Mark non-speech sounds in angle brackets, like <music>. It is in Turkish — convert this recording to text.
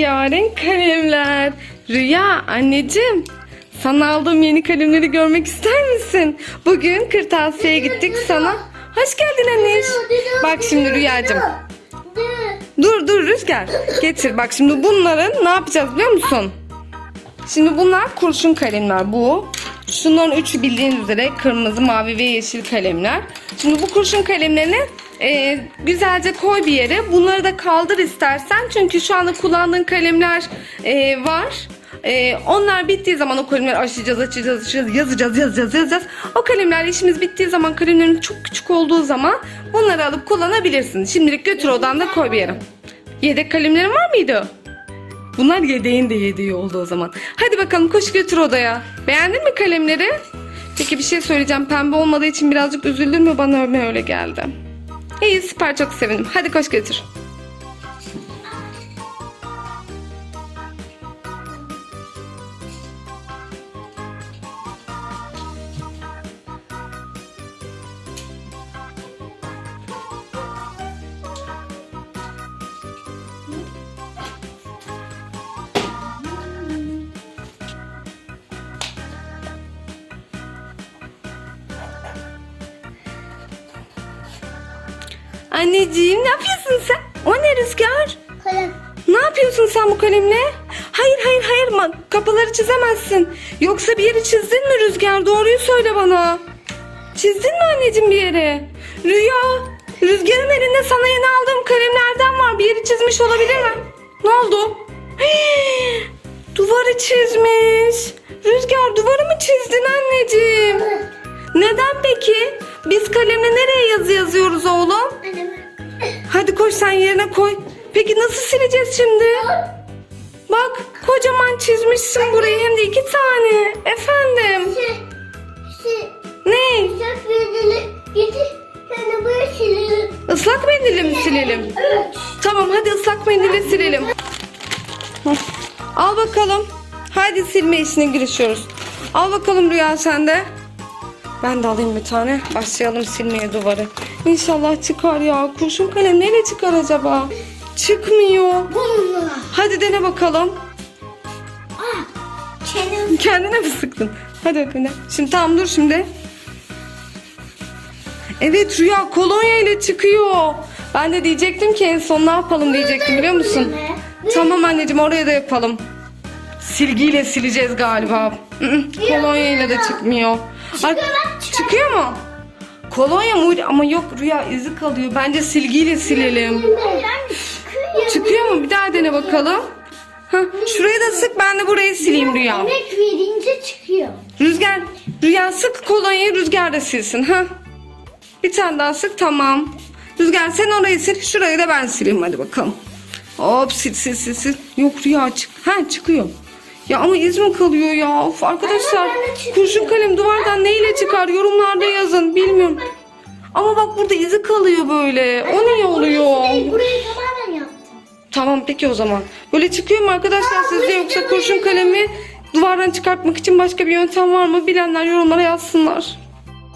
rengarenk kalemler. Rüya anneciğim sana aldığım yeni kalemleri görmek ister misin? Bugün kırtasiyeye gittik sana. Hoş geldin anneş. Bak şimdi Rüyacığım. Dur dur Rüzgar. Getir bak şimdi bunların ne yapacağız biliyor musun? Şimdi bunlar kurşun kalemler bu. Şunların üçü bildiğiniz üzere kırmızı, mavi ve yeşil kalemler. Şimdi bu kurşun kalemlerini e, güzelce koy bir yere. Bunları da kaldır istersen. Çünkü şu anda kullandığın kalemler e, var. E, onlar bittiği zaman o kalemleri açacağız, açacağız, açacağız, yazacağız, yazacağız, yazacağız. O kalemlerle işimiz bittiği zaman kalemlerin çok küçük olduğu zaman bunları alıp kullanabilirsin. Şimdilik götür odanda koy bir yere. Yedek kalemlerin var mıydı? Bunlar yedeğin de yedeği oldu o zaman. Hadi bakalım koş götür odaya. Beğendin mi kalemleri? Peki bir şey söyleyeceğim. Pembe olmadığı için birazcık üzüldün mü? Bana öyle geldi. İyi süper çok sevindim. Hadi koş götür. Anneciğim ne yapıyorsun sen? O ne Rüzgar? Kalem. Ne yapıyorsun sen bu kalemle? Hayır hayır hayır kapıları çizemezsin. Yoksa bir yeri çizdin mi Rüzgar? Doğruyu söyle bana. Çizdin mi anneciğim bir yere? Rüya, Rüzgar'ın elinde sana yeni aldığım kalemlerden var. Bir yeri çizmiş olabilir mi? Ne oldu? Hii, <gasps> duvarı çizmiş. Rüzgar duvarı mı çizdin anneciğim? Neden peki? Biz kalemle nereye yazı yazıyoruz oğlum? Annem. Hadi koş sen yerine koy. Peki nasıl sileceğiz şimdi? Bak kocaman çizmişsin burayı hem de iki tane. Efendim. Şey, şey, Ne? bedeli getir. Yani buraya silelim. Islak mendille mi silelim? Evet. Tamam hadi ıslak mendille silelim. Al bakalım. Hadi silme işine girişiyoruz. Al bakalım Rüya sen de. Ben de alayım bir tane. Başlayalım silmeye duvarı. İnşallah çıkar ya. Kurşun kalem neyle çıkar acaba? Çıkmıyor. Bununla. Hadi dene bakalım. Ah. Çenem. Kendine mi sıktın? Hadi bakalım. Şimdi tamam dur şimdi. Evet Rüya kolonya ile çıkıyor. Ben de diyecektim ki en son ne yapalım diyecektim biliyor musun? Tamam anneciğim oraya da yapalım. Silgiyle sileceğiz galiba. Kolonya ile de çıkmıyor. Ay, bak, çıkar. çıkıyor mu? Kolonya mı? Ama yok Rüya izi kalıyor. Bence silgiyle silelim. Çıkıyor. Çıkıyor mu? Bir daha dene bakalım. Hah, şurayı da sık ben de burayı sileyim Rüya. Emek verince çıkıyor. Rüzgar, Rüya sık kolonyayı Rüzgar da silsin. ha. Bir tane daha sık tamam. Rüzgar sen orayı sil, şurayı da ben sileyim hadi bakalım. Hop sil sil sil sil. Yok Rüya çık. Ha çıkıyor. Ya ama iz mi kalıyor ya? Of arkadaşlar kurşun kalem duvardan neyle çıkar yorumlarda yazın bilmiyorum. Ama bak burada izi kalıyor böyle. O niye oluyor? Burası değil, burayı tamamen yaptım. Tamam peki o zaman. Böyle çıkıyor mu arkadaşlar sizce yoksa kurşun kalemi duvardan çıkartmak için başka bir yöntem var mı? Bilenler yorumlara yazsınlar.